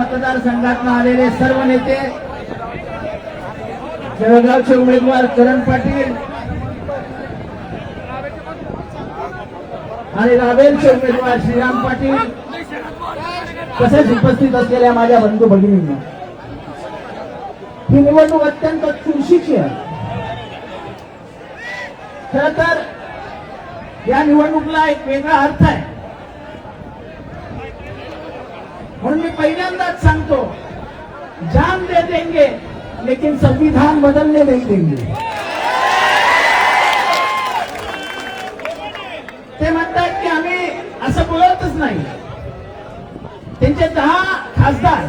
मतदारसंघातून आलेले सर्व नेते जळगावचे उमेदवार करण पाटील आणि रावेलचे उमेदवार श्रीराम पाटील तसेच उपस्थित असलेल्या माझ्या बंधू भगिनींना ही निवडणूक अत्यंत चुरशीची आहे. खर तर या निवडणुकीला एक वेगळा अर्थ आहे. म्हणून मी पहिल्यांदाच सांगतो जान दे देंगे लेकिन संविधान बदलने नहीं देंगे. ते म्हणतात की आम्ही असं बोलतच नाही. त्यांचे दहा खासदार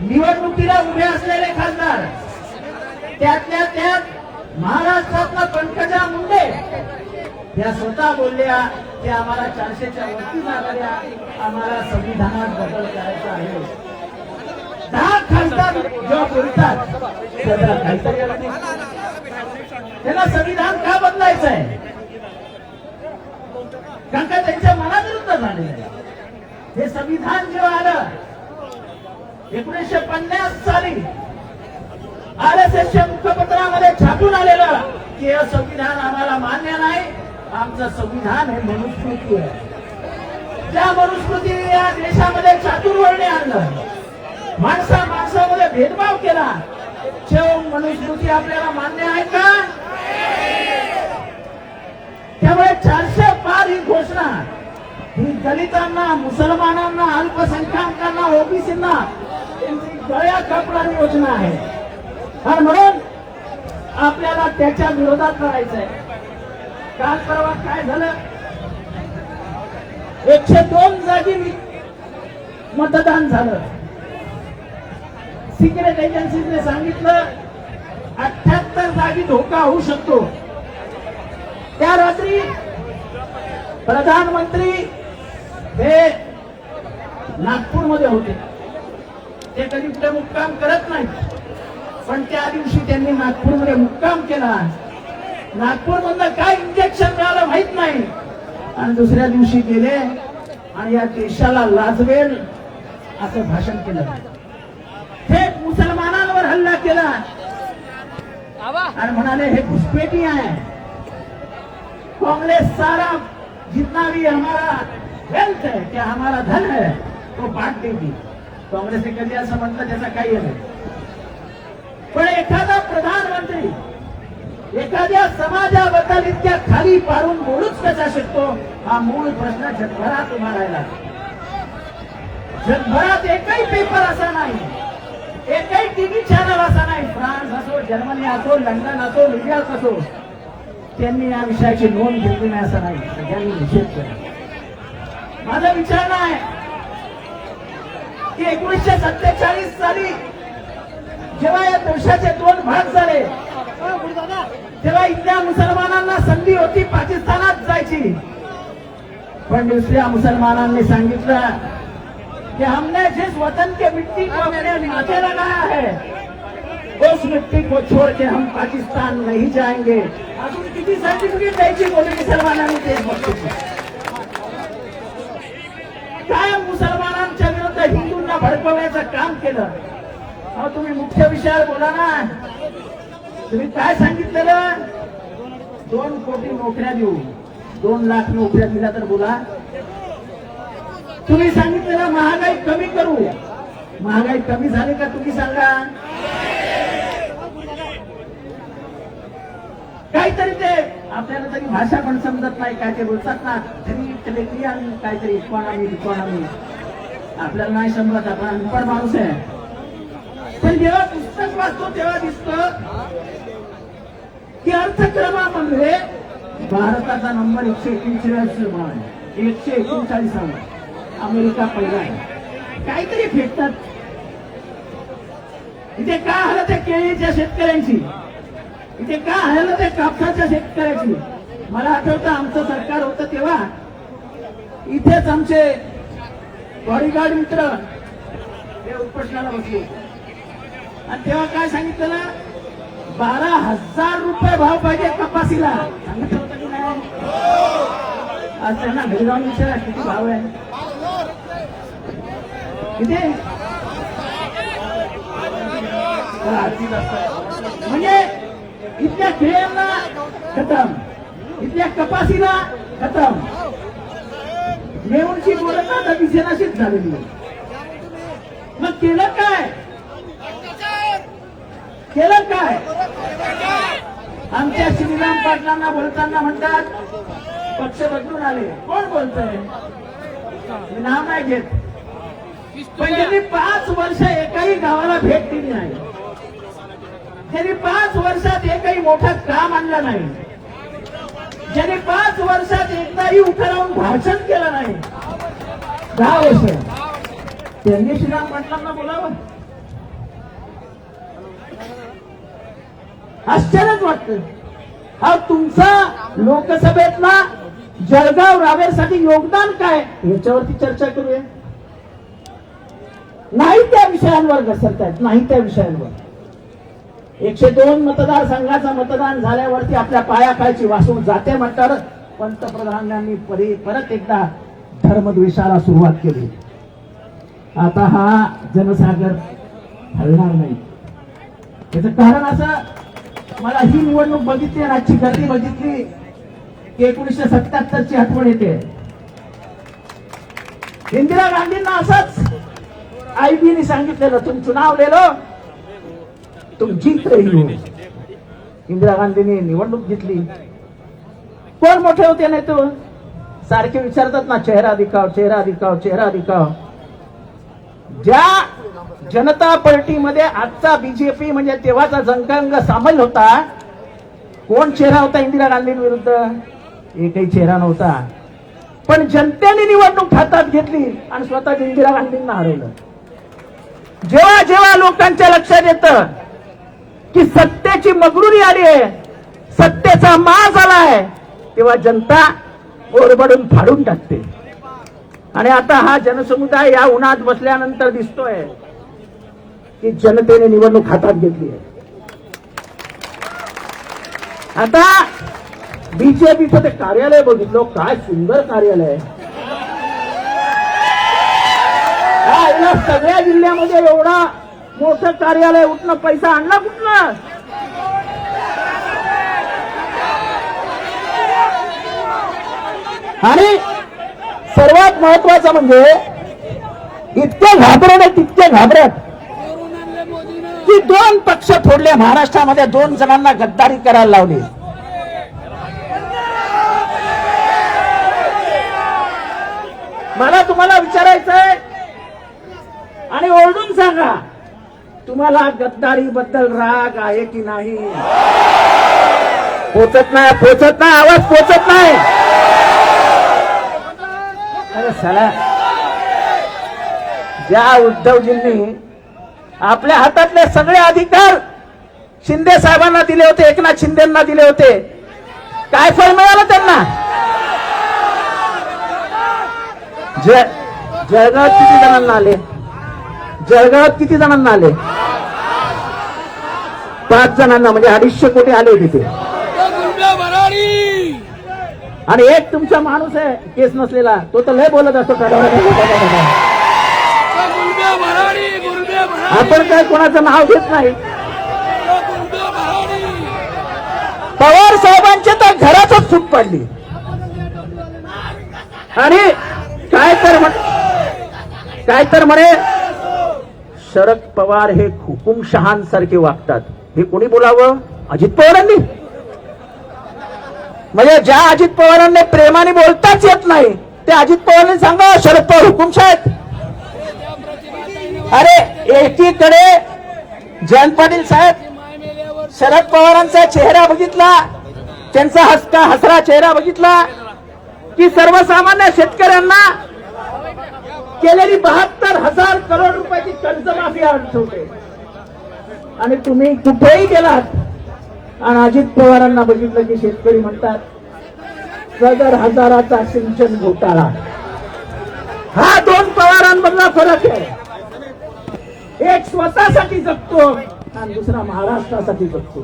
निवडणुकीला उभे असलेले खासदार त्यातल्या त्यात महाराष्ट्रातला पंकजा मुंडे या स्वतः बोलल्या की आम्हाला चारशेच्या वरती झालेल्या आम्हाला संविधानात बदल करायचा आहे. दहा खासदार जेव्हा बोलतात. त्याला काहीतरी अर्थ त्यांना संविधान का बदलायचं आहे कारण का त्यांच्या मनाविरुद्ध झालेलं आहे. हे संविधान जेव्हा आलं एकोणीसशे पन्नास साली आर एस एसच्या मुखपत्रामध्ये छापून आलेलं की हे संविधान आम्हाला मान्य नाही आमचं संविधान हे मनुस्मृती आहे. त्या मनुस्मृती या देशामध्ये चातुर्वर्णी आणलं माणसा माणसामध्ये भेदभाव केला शेव मनुस्मृती आपल्याला मान्य आहे का? त्यामुळे चारशे पार ही घोषणा ही दलितांना मुसलमानांना अल्पसंख्याकांना ओबीसींना गळ्या कापणारी योजना आहे. आणि म्हणून आपल्याला त्याच्या विरोधात करायचंय काल परवा काय झालं? एकशे दोन जागी मतदान झालं. सिक्रेट एजन्सीने सांगितलं अठ्याहत्तर जागी धोका होऊ शकतो. त्या रात्री प्रधानमंत्री हे नागपूरमध्ये होते. ते कधी कुठे मुक्काम करत नाही पण त्या दिवशी त्यांनी नागपूरमध्ये मुक्काम केला. नागपूर मधनं काय इंजेक्शन मिळालं माहीत नाही. आणि दुसऱ्या दिवशी गेले आणि या देशाला लाजवेल असं भाषण केलं. थेट मुसलमानांवर हल्ला केला. आणि म्हणाले हे घुसपेटी आहे. कांग्रेस सारा जितना भी हमारा वेल्थ है क्या हमारा धन है वो बांट देगी काँग्रेसने कधी असं म्हटलं त्याचा काही नाही. पण एखादा प्रधानमंत्री एखाद्या समाजाबद्दल इतक्या खाली पारून बोलूच कसा शकतो हा मूळ प्रश्न जगभरात उभा राहिला. जगभरात एकही पेपर असा नाही एकही टीव्ही चॅनल असा नाही फ्रान्स असो जर्मनी असो लंडन असो न्यूयॉर्क असो त्यांनी या विषयाची नोंद घेतली नाही असं नाही सगळ्यांनी निषेध केला. माझा विचार नाही की एकोणीसशे सत्तेचाळीस साली जेव्हा या देशाचे दोन भाग झाले तेव्हा इथल्या मुसलमानांना संधी होती पाकिस्तानात जायची. पण दुसऱ्या मुसलमानांनी सांगितलं कि हमने जिस वतन के मिट्टी को अपने माथे लगाया है उस मिट्टी को छोड़ के हम पाकिस्तान नहीं जाएंगे। अजून किती सर्टिफिकेट द्यायची बोली मुसलमानांनी देशभक्तीची काय मुसलमानांच्या विरुद्ध हिंदूंना भडकवण्याचं काम केलं? अहो तुम्ही मुख्य विषयावर बोला ना. तुम्ही काय सांगितलेलं? दोन कोटी नोकऱ्या देऊ. दोन लाख नोकऱ्या दिल्या तर बोला. तुम्ही सांगितलेलं महागाई कमी करू. महागाई कमी झाली का तुम्ही सांगा. काहीतरी ते आपल्याला तरी भाषा पण समजत नाही काय ते बोलतात ना. तरी टेलिग्रियन काहीतरी इकॉनॉमी इकॉनॉमी आपल्याला नाही समजत आपण अनपड माणूस आहे. पण जेव्हा पुस्तक वाचतो तेव्हा दिसत की अर्थक्रमामध्ये भारताचा नंबर एकशे एकोणचाळीस आहे. एकशे एकोणचाळीसावा अमेरिका पहिला आहे. काहीतरी फेकतात. इथे का आलं ते केळीच्या शेतकऱ्यांची? इथे का आलं ते कापसाच्या शेतकऱ्याची? मला आठवतं आमचं सरकार होतं तेव्हा. इथेच आमचे बॉडीगार्ड मित्र हे उपोषणाला बसले होते. आणि तेव्हा काय सांगितलं ना? बारा हजार रुपये भाव पाहिजे कपासीला सांगितलं होतं की नाही? आज त्यांना घरी जाऊन विचारा किती भाव आहे. किती? म्हणजे इथल्या खेळांना खतम. इथल्या कपासीला खतम. मेऊनची बोलत आता दिसेनाशीच झालेली? मग केलं काय? केलं काय? आमच्या श्रीराम पाटलांना बोलताना म्हणतात पक्ष बदलून आले. कोण बोलतंय? मी नाव नाही घेत. पण त्यांनी पाच वर्ष एकाही गावाला भेट दिली नाही त्यांनी पाच वर्षात एकही मोठं काम आणलं नाही ज्यांनी पाच वर्षात एकदाही उभं राहून भाषण केलं नाही दहा वर्ष. त्यांनी श्रीराम पाटलांना बोलावं. आश्चर्यच वाटत. हा तुमचा लोकसभेतला जळगाव रावेसाठी योगदान काय? याच्यावरती चर्चा करूया. नाही त्या विषयांवर घसरतायत नाही त्या विषयांवर. एकशे दोन मतदारसंघाचं मतदान झाल्यावरती आपल्या पायाखालची वासून जाते म्हणतात. पंतप्रधानांनी परी परत एकदा धर्मद्वेषाला सुरुवात केली. आता हा जनसागर हलणार नाही. याचं कारण असं मला ही निवडणूक बघितली आणि आजची गर्दी बघितली की एकोणीसशे सत्याहत्तर ची आठवण येते. इंदिरा गांधींना असंच आईबीने सांगितलेलं तुम चुनाव लेलो तुम जीत रही हो. इंदिरा गांधींनी निवडणूक घेतली कोण मोठे होते नाही तो? सारखे विचारतात ना चेहरा दिखाव चेहरा दिखाव चेहरा दिखाव. ज्या जनता पार्टीमध्ये आजचा बीजेपी म्हणजे तेव्हाचा जंगंग सामील होता कोण चेहरा होता इंदिरा गांधींविरुद्ध? एकही चेहरा नव्हता. पण जनतेने निवडणूक हातात घेतली आणि स्वतः इंदिरा गांधींना हरवलं. जेव्हा जेव्हा लोकांच्या लक्षात येतं की सत्तेची मगरुरी आली आहे सत्तेचा माज आलाय तेव्हा जनता ओरबडून फाडून टाकते. आणि आता हा जनसमुदाय या उन्हात बसल्यानंतर दिसतोय की जनतेने निवडणूक हातात घेतली आहे. आता बीजेपीचं ते कार्यालय बघितलं काय सुंदर कार्यालय. हा, सगळ्या जिल्ह्यामध्ये एवढा मोठं कार्यालय उठणं पैसा आणला कुठनं? आणि सर्वात महत्वाचं म्हणजे इतक्या घाबरट आहे तितके घाबरट की दोन पक्ष फोडले महाराष्ट्रामध्ये दोन जणांना गद्दारी करायला लावली. मला तुम्हाला विचारायचं आहे आणि ओरडून सांगा तुम्हाला गद्दारी बद्दल राग आहे की नाही? पोचत नाही पोचत नाही आवाज पोचत नाही. अरे सला. ज्या उद्धवजींनी आपल्या हातातले सगळे अधिकार शिंदे साहेबांना दिले होते एकनाथ शिंदेना दिले होते. काय फळ मिळालं त्यांना? ज- जळगावात किती जणांना आले? जळगावात किती जणांना आले? पाच जणांना म्हणजे अडीचशे कोटी आले तिथे आणि एक तुमचा माणूस आहे केस नसलेला तो तर लय बोलत असतो आपण काय कोणाचं नाव घेत नाही. पवार साहेबांच्या तर घरातच चूक पडली. आणि काय तर म्हण काय तर म्हणे शरद पवार हे हुकुमशहांसारखे वागतात. हे कोणी बोलावं? अजित पवारांनी. म्हणजे ज्या अजित पवारांनी प्रेमाने बोलताच येत नाही ते अजित पवारांनी सांगा शरद पवार हुकुमशाह आहेत अरे एकीकडे जयंत पाटील साहेब शरद पवारांचा चेहरा बघितला त्यांचा हसका हसरा चेहरा बघितला की सर्वसामान्य शेतकऱ्यांना केलेली बहात्तर हजार करोड रुपयाची कर्जमाफी आठवते आणि तुम्ही कुठेही गेलात आणि अजित पवारांना बघितलं की शेतकरी म्हणतात सदर हजाराचा सिंचन घोटाळा. हा दोन पवारांमधला फरक आहे. एक स्वतःसाठी जगतो आणि दुसरा महाराष्ट्रासाठी जगतो.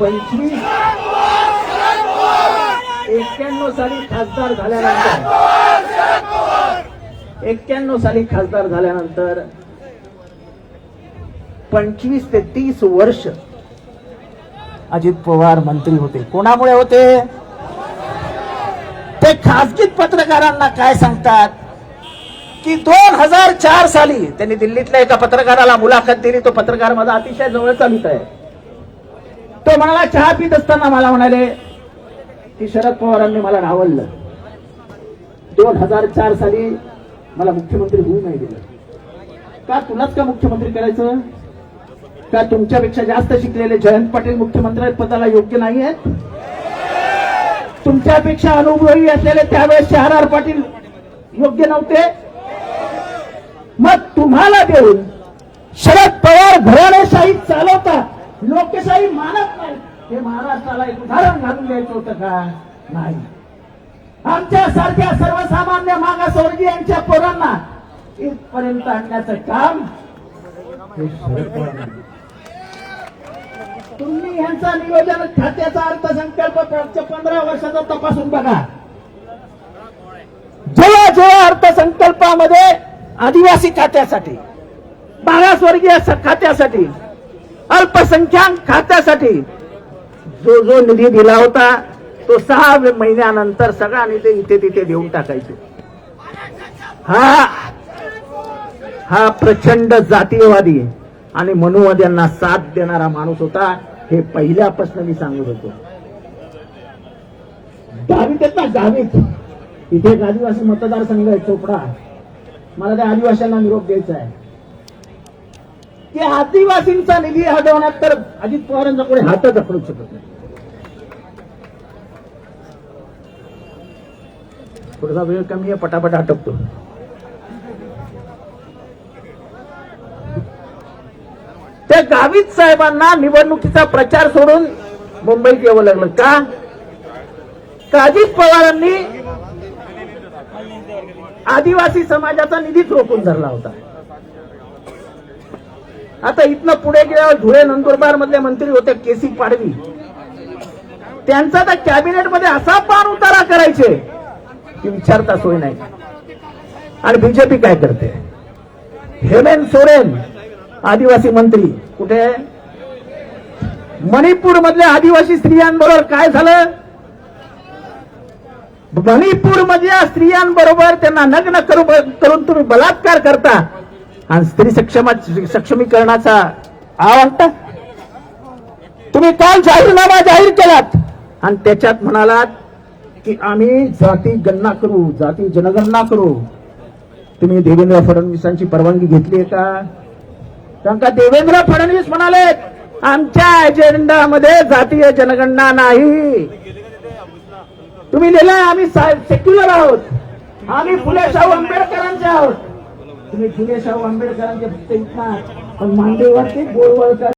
पंचवीस एक्क्याण्णव साली खासदार झाल्यानंतर एक्क्याण्णव साली खासदार झाल्यानंतर पंचवीस ते तीस वर्ष अजित पवार मंत्री होते. कोणामुळे होते? ते खासगी पत्रकारांना काय सांगतात? की दोन हजार चार साली त्यांनी दिल्लीतल्या एका पत्रकाराला मुलाखत दिली. तो पत्रकार माझा अतिशय जवळचा मित्र आहे. तो म्हणाला चहा पित असताना मला म्हणाले की शरद पवारांनी मला रावललं दोन हजार चार साली मला मुख्यमंत्री होऊ नाही दिलं. का तुलाच का मुख्यमंत्री करायचं? का तुमच्यापेक्षा जास्त शिकलेले जयंत पाटील मुख्यमंत्री पदाला योग्य नाही आहेत? तुमच्यापेक्षा अनुभवी असलेले त्यावेळेस शहरार पाटील योग्य नव्हते? मग तुम्हाला देऊन शरद पवार घराणेशाही चालवतात लोकशाही मानत नाही. हे महाराष्ट्राला एक उदाहरण घालून द्यायचं होतं का? नाही. आमच्या सारख्या सर्वसामान्य मागासवर्गीयांच्या पोरांना इथपर्यंत आणण्याचं काम हे शरद पवार तुम्ही यांचा नियोजन खात्याचा अर्थसंकल्प मागच्या पंधरा वर्षाचा तपासून बघा. जेव्हा जेव्हा अर्थसंकल्पामध्ये आदिवासी खात्यासाठी मागासवर्गीय खात्यासाठी अल्पसंख्याक खात्यासाठी जो जो निधी दिला होता तो सहा महिन्यानंतर सगळा निधी इथे तिथे देऊन टाकायचे. हा हा प्रचंड जातीयवादी आणि मनुवाद्यांना साथ देणारा माणूस होता हे पहिल्यापासून मी सांगत होतो. गावीत आहेत ना गावीत इथे एक आदिवासी मतदारसंघ आहे चोपडा. मला त्या आदिवासींना निरोप द्यायचा आहे. की आदिवासींचा निधी हटवण्यात तर अजित पवारांचा कोणी हातच पडू शकत नाही. थोडासा वेळ कमी आहे पटापट हटकतो त्या गावीत साहेबांना निवडणुकीचा प्रचार सोडून मुंबईत यावं लागलं. का? अजित पवारांनी आदिवासी समाजाचा निधीच रोखून धरला होता. आता इथनं पुढे गेल्यावर धुळे नंदुरबार मधले मंत्री होते केसी पाडवी. त्यांचा त्या कॅबिनेटमध्ये असा पान उतारा करायचे की विचारता सोय नाही. आणि बीजेपी काय करते? हेमेन सोरेन आदिवासी मंत्री. कुठे? मणिपूर मधल्या आदिवासी स्त्रियांबरोबर काय झालं? मणिपूर मधल्या स्त्रियांबरोबर त्यांना नग्न करू करून तुम्ही बलात्कार करता. आणि स्त्री सक्षम सक्षमीकरणाचा आवडता तुम्ही काल जाहीरनामा जाहीर केलात. आणि त्याच्यात म्हणालात की आम्ही जाती गणना करू जाती जनगणना करू. तुम्ही देवेंद्र फडणवीसांची परवानगी घेतली आहे का? कारण का देवेंद्र फडणवीस म्हणाले आमच्या अजेंडामध्ये जातीय जनगणना नाही. तुम्ही लिहिलंय आम्ही सेक्युलर आहोत. आम्ही फुले शाहू आंबेडकरांचे आहोत. तुम्ही फुले शाहू आंबेडकरांचे फक्त इथना पण मांडेवरती गोळवळकर